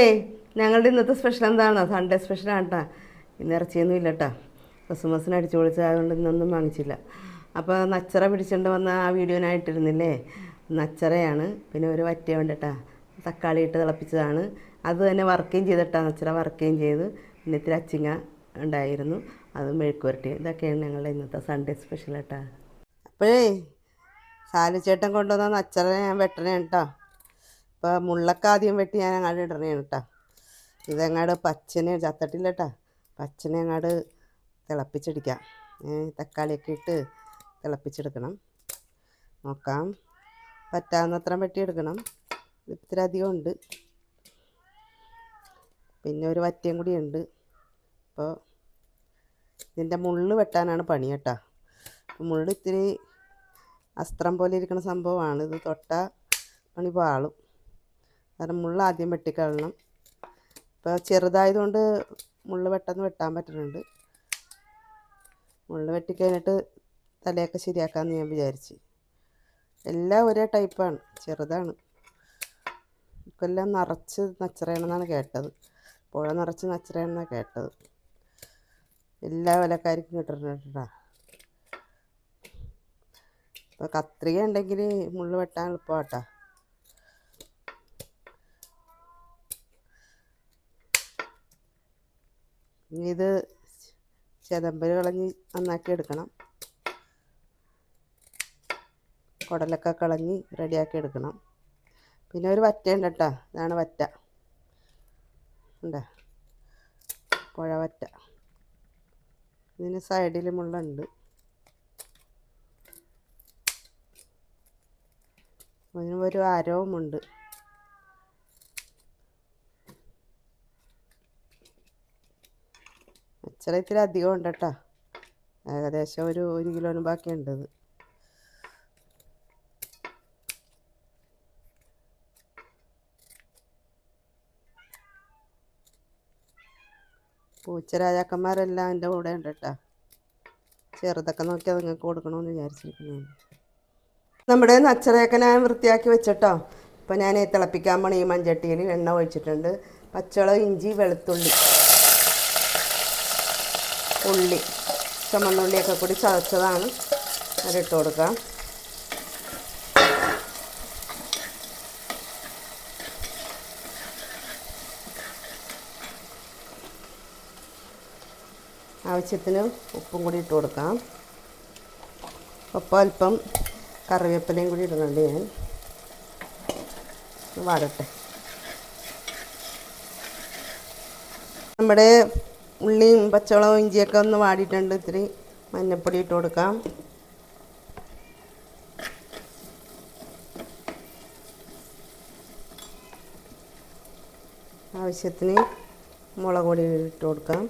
ഏയ് ഞങ്ങളുടെ ഇന്നത്തെ സ്പെഷ്യൽ എന്താണ് സൺഡേ സ്പെഷ്യലാണ് കേട്ടോ ഇന്ന് ഇറച്ചിയൊന്നും ഇല്ല കേട്ടോ ക്രിസ്മസിന് അടിച്ചു പൊളിച്ചതുകൊണ്ട് ഇന്നൊന്നും വാങ്ങിച്ചില്ല. അപ്പോൾ നച്ചറ പിടിച്ചുകൊണ്ട് വന്ന ആ വീഡിയോനായിട്ടിരുന്നില്ലേ നച്ചറയാണ്. പിന്നെ ഒരു വറ്റ ഉണ്ട് കേട്ടോ തക്കാളി ഇട്ട് തിളപ്പിച്ചതാണ്. അത് തന്നെ വർക്കുകയും ചെയ്തിട്ടാ നച്ചറ വർക്കുകയും ചെയ്ത്. പിന്നെ ഇത്തിരി അച്ചിങ്ങ ഉണ്ടായിരുന്നു. അത് മെഴുക്കുവരട്ടി ഇതൊക്കെയാണ് ഞങ്ങളുടെ ഇന്നത്തെ സൺഡേ സ്പെഷ്യൽ കേട്ടോ അപ്പോഴേ സാലിച്ചേട്ടൻ കൊണ്ടുവന്ന നച്ചറ ഞാൻ വെട്ടണേ കേട്ടോ ഇപ്പോൾ മുള്ളൊക്കെ ആദ്യം വെട്ടി ഞാൻ അങ്ങോട്ട് ഇടണേണ് കേട്ടോ ഇതങ്ങാട് പച്ചനെ ചത്തട്ടില്ല കേട്ടോ പച്ചനെ അങ്ങാട് തിളപ്പിച്ചെടുക്കാം. തക്കാളിയൊക്കെ ഇട്ട് തിളപ്പിച്ചെടുക്കണം. നോക്കാം. പറ്റാവുന്നത്ര വെട്ടി എടുക്കണം ഇത്തിരി അധികം ഉണ്ട്. പിന്നെ ഒരു വറ്റയും കൂടി ഉണ്ട്. അപ്പോൾ ഇതിന്റെ മുള്ള് വെട്ടാനാണ് പണി കേട്ടോ. മുള്ള് ഇത്തിരി അസ്ത്രം പോലെ ഇരിക്കുന്ന സംഭവമാണ്. ഇത് തൊട്ടാൽ പണി പാളും. കാരണം മുള്ള ആദ്യം വെട്ടിക്കളണം. ഇപ്പോൾ ചെറുതായതുകൊണ്ട് മുള്ള പെട്ടെന്ന് വെട്ടാൻ പറ്റുന്നുണ്ട്. മുള്ള് വെട്ടിക്കഴിഞ്ഞിട്ട് തലയൊക്കെ ശരിയാക്കാമെന്ന് ഞാൻ വിചാരിച്ച്. എല്ലാം ഒരേ ടൈപ്പാണ്. ചെറുതാണ്. ഇപ്പെല്ലാം നിറച്ച് നച്ചറയണമെന്നാണ് കേട്ടത്. പുഴ നിറച്ച് നച്ചറയണമെന്നാണ് കേട്ടത്. എല്ലാ വിലക്കാർക്കും കിട്ടുന്നുണ്ടാ ഇപ്പോൾ കത്രിക ഉണ്ടെങ്കിൽ മുള്ള് വെട്ടാൻ എളുപ്പമാട്ടാ. ഇനി ഇത് ചെതമ്പര് കളഞ്ഞ് നന്നാക്കി എടുക്കണം. കുടലൊക്കെ കളഞ്ഞ് റെഡിയാക്കി എടുക്കണം. പിന്നെ ഒരു വറ്റ ഉണ്ട് കേട്ടോ. ഇതാണ് വറ്റ. ഉണ്ടാ. പുഴവറ്റ ഇതിന് സൈഡിൽ മുള്ളുണ്ട് അതിന് ഒരു അരവുമുണ്ട് അച്ചട ഇത്തിരി അധികം ഉണ്ട് കേട്ടോ. ഏകദേശം ഒരു ഒരു കിലോന് ബാക്കിയുണ്ട് ഇത് പൂച്ച രാജാക്കന്മാരെല്ലാം എന്റെ കൂടെ ഉണ്ട് കേട്ടോ. ചെറുതൊക്കെ നോക്കിയാൽ നിങ്ങൾക്ക് കൊടുക്കണമെന്ന് വിചാരിച്ചിരിക്കുന്നു. നമ്മുടെ നച്ചറയൊക്കെ ഞാൻ വൃത്തിയാക്കി വെച്ചിട്ടോ. ഇപ്പം ഞാൻ തിളപ്പിക്കാൻ പോണ ഈ മൺചട്ടിയിൽ എണ്ണ ഒഴിച്ചിട്ടുണ്ട്. പച്ചവളം ഇഞ്ചി വെളുത്തുള്ളി. ഉള്ളി ചുമന്നുള്ളിയൊക്കെ കൂടി ചതച്ചതാണ്. അതിട്ട് കൊടുക്കാം. ആവശ്യത്തിന് ഉപ്പും കൂടി ഇട്ട് കൊടുക്കാം. ഒപ്പം അല്പം കറിവേപ്പിലയും കൂടി ഇടുന്നുണ്ട് ഞാൻ. വാടട്ടെ. നമ്മുടെ ഉള്ളിയും പച്ചവളവും ഇഞ്ചിയൊക്കെ ഒന്ന് വാടിയിട്ടുണ്ട്. ഇത്തിരി മഞ്ഞൾപ്പൊടി ഇട്ട് കൊടുക്കാം. ആവശ്യത്തിന് മുളക് പൊടി ഇട്ട് കൊടുക്കാം.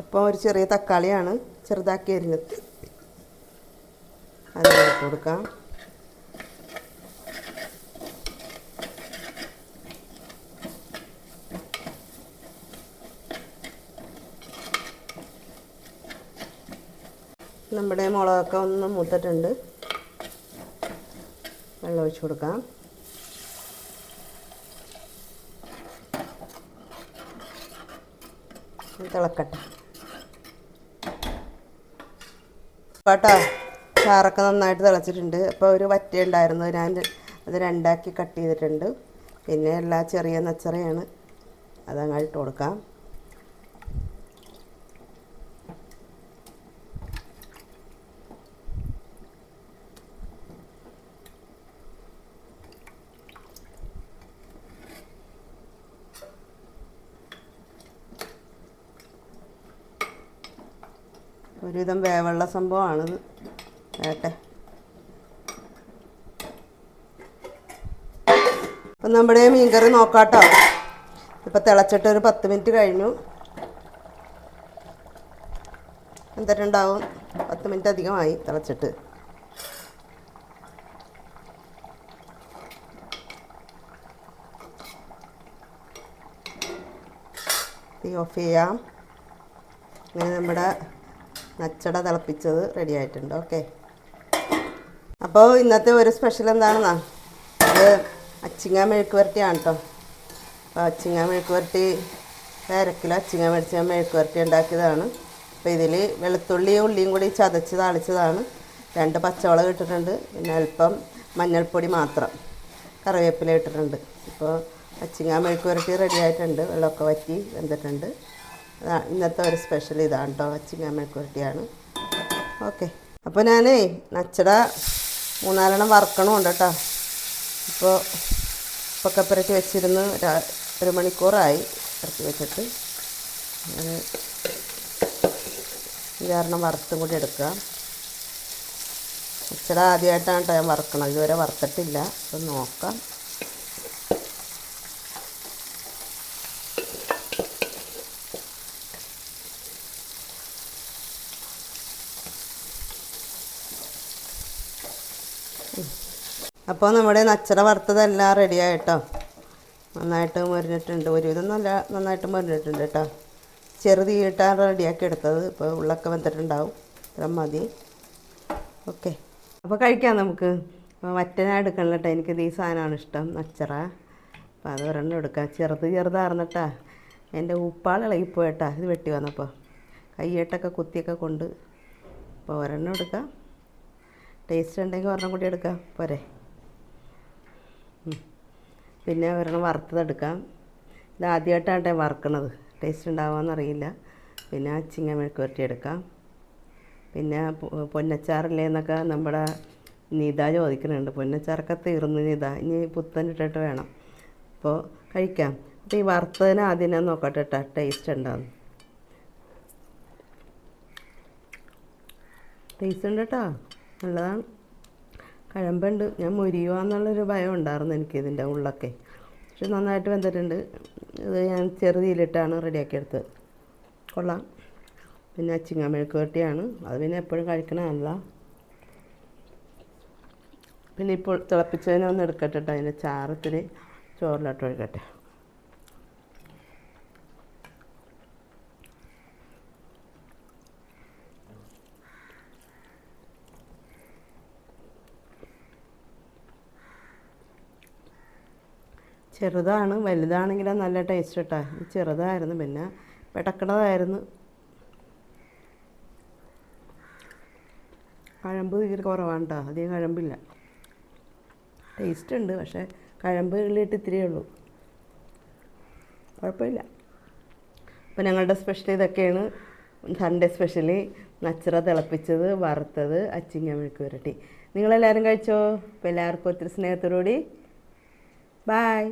ഇപ്പോൾ ഒരു ചെറിയ തക്കാളിയാണ്. ചെറുതാക്കി അരിഞ്ഞത് കൊടുക്കാം. നമ്മുടെ മുളകൊക്കെ ഒന്ന് മൂത്തിട്ടുണ്ട്. വെള്ളം ഒഴിച്ച് കൊടുക്കാം. തിളക്കട്ടെ. കേട്ടോ ചാറൊക്കെ നന്നായിട്ട് തിളച്ചിട്ടുണ്ട്. അപ്പോൾ ഒരു വറ്റ ഉണ്ടായിരുന്നു. ഞാൻ അത് രണ്ടാക്കി കട്ട് ചെയ്തിട്ടുണ്ട്. പിന്നെ എല്ലാ ചെറിയ നച്ചറയാണ്. അതങ്ങായിട്ട് കൊടുക്കാം. ഒരുവിധം വേവുള്ള സംഭവമാണിത്. കേട്ടെ അപ്പം നമ്മുടെ മീൻകറി നോക്കാട്ടോ. ഇപ്പം തിളച്ചിട്ട് ഒരു പത്ത് മിനിറ്റ് കഴിഞ്ഞു. എന്തൊക്കെയുണ്ടാവും? പത്ത് മിനിറ്റ് അധികമായി തിളച്ചിട്ട്. തീ ഓഫ് ചെയ്യാം. അങ്ങനെ നമ്മുടെ നച്ചട തിളപ്പിച്ചത് റെഡി ആയിട്ടുണ്ട്. ഓക്കെ അപ്പോൾ ഇന്നത്തെ ഒരു സ്പെഷ്യൽ എന്താണെന്നാ? അത് അച്ചിങ്ങ മെഴുക്ക് വരട്ടിയാണ് കേട്ടോ അപ്പോൾ അച്ചിങ്ങ മെഴുക്ക് വരട്ടി അര കിലോ അച്ചിങ്ങ മേടിച്ച മെഴുക്ക് വരട്ടി ഉണ്ടാക്കിയതാണ്. അപ്പോൾ ഇതിൽ വെളുത്തുള്ളിയും ഉള്ളിയും കൂടി ചതച്ച് താളിച്ചതാണ്. രണ്ട് പച്ചവളം ഇട്ടിട്ടുണ്ട്. പിന്നെ അല്പം മഞ്ഞൾപ്പൊടി മാത്രം കറിവേപ്പില ഇട്ടിട്ടുണ്ട്. ഇപ്പോൾ അച്ചിങ്ങ മെഴുക്ക് വരട്ടി റെഡി ആയിട്ടുണ്ട്. വെള്ളമൊക്കെ വറ്റി വെന്തിട്ടുണ്ട്. ഇന്നത്തെ ഒരു സ്പെഷ്യൽ ഇതാണ് കേട്ടോ അച്ചിങ്ങ മെഴുക്ക് വരട്ടിയാണ് ഓക്കെ അപ്പോൾ ഞാനേ നച്ചട മൂന്നാലെണ്ണം വറക്കണമുണ്ട് കേട്ടോ ഇപ്പോൾ ഇപ്പൊക്കെ പുരട്ടി വെച്ചിരുന്ന് ഒരു മണിക്കൂറായി പുരട്ടി വെച്ചിട്ട്. ഞാൻ ഇതാരണം വറുത്തും കൂടി എടുക്കുക. നച്ചട ആദ്യമായിട്ടാണ് കേട്ടോ ഞാൻ വറക്കണം ഇതുവരെ വറുത്തിട്ടില്ല. അപ്പം നോക്കാം. അപ്പോൾ നമ്മുടെ നച്ചറ വറുത്തതെല്ലാം റെഡി ആയിട്ടോ? നന്നായിട്ട് മുരിഞ്ഞിട്ടുണ്ട് ഒരുവിധം നല്ല നന്നായിട്ട് മുരിഞ്ഞിട്ടുണ്ട് കേട്ടോ ചെറുതീട്ടാണ് റെഡിയാക്കി എടുത്തത്. ഇപ്പോൾ ഉള്ളൊക്കെ വന്നിട്ടുണ്ടാവും. ഇത്ര മതി. ഓക്കെ. അപ്പോൾ കഴിക്കാം നമുക്ക്. വറ്റന എടുക്കണം കേട്ടോ എനിക്കിത് ഈ സാധനമാണ് ഇഷ്ടം നച്ചറ. അപ്പോൾ അത് ഒരെണ്ണം എടുക്കാം. ചെറുത് ചെറുതാർന്നിട്ടാ. എന്റെ ഉപ്പാൾ ഇളകിപ്പോയിട്ടാ. ഇത് വെട്ടി വന്നപ്പോൾ കയ്യേട്ടൊക്കെ കുത്തിയൊക്കെ കൊണ്ട്. അപ്പോൾ ഒരെണ്ണം എടുക്കാം. ടേസ്റ്റ് ഉണ്ടെങ്കിൽ ഒരെണ്ണം കൂടി എടുക്കാം. പോരെ. പിന്നെ ഒരെണ്ണം വറുത്തതെടുക്കാം. ഇത് ആദ്യമായിട്ടാണ് വറുക്കണത്. ടേസ്റ്റ് ഉണ്ടാവുമെന്നറിയില്ല പിന്നെ ചിങ്ങ മെഴുക്ക് വരട്ടി എടുക്കാം. പിന്നെ പൊന്നച്ചാറില്ലേ എന്നൊക്കെ നമ്മുടെ നിത ചോദിക്കുന്നുണ്ട്. പൊന്നച്ചാറൊക്കെ തീർന്നു നിത. ഇനി പുത്തൻ ഇട്ടിട്ട് വേണം. അപ്പോൾ കഴിക്കാം. അപ്പോൾ ഈ വറുത്തതിന് ആദ്യം ഞാൻ നോക്കട്ടെ കേട്ടോ ടേസ്റ്റ് ഉണ്ടാവും ടേസ്റ്റ് ഉണ്ട് കേട്ടോ നല്ലതാണ്. കഴമ്പുണ്ട്. ഞാൻ മുരിയുക എന്നുള്ളൊരു ഭയം ഉണ്ടായിരുന്നു എനിക്ക് ഇതിന്റെ ഉള്ളൊക്കെ. പക്ഷെ നന്നായിട്ട് വെന്തിട്ടുണ്ട്. ഇത് ഞാൻ ചെറുതിയിലിട്ടാണ് റെഡിയാക്കിയെടുത്തത്. കൊള്ളാം. പിന്നെ അച്ചിങ്ങ മെഴുക്ക് വരട്ടിയാണ്. അത് പിന്നെ എപ്പോഴും കഴിക്കണമല്ല പിന്നെ ഇപ്പോൾ തിളപ്പിച്ചതിനെ ഒന്ന് എടുക്കട്ടെ കേട്ടോ അതിന്റെ ചാറത്തിന് ചോറിലോട്ട് ഒഴിക്കട്ടെ. ചെറുതാണ് വലുതാണെങ്കിലും നല്ല ടേസ്റ്റ് കേട്ടാ ഇത് ചെറുതായിരുന്നു പിന്നെ പെടക്കണതായിരുന്നു കഴമ്പ് തീരെ കുറവാണ് കേട്ടോ അധികം കഴമ്പില്ല. ടേസ്റ്റ് ഉണ്ട് പക്ഷേ കഴമ്പ് ഉള്ളിട്ട് ഇത്തിരിയേ ഉള്ളൂ. കുഴപ്പമില്ല. അപ്പോൾ ഞങ്ങളുടെ സ്പെഷ്യൽ ഇതൊക്കെയാണ്. സൺഡേ സ്പെഷ്യലി നച്ചറ തിളപ്പിച്ചത് വറുത്തത് അച്ചിങ്ങ മെഴുക്ക് പുരട്ടി. നിങ്ങളെല്ലാവരും കഴിച്ചോ? അപ്പോൾ എല്ലാവർക്കും ഒത്തിരി സ്നേഹത്തോടുകൂടി. ബായ്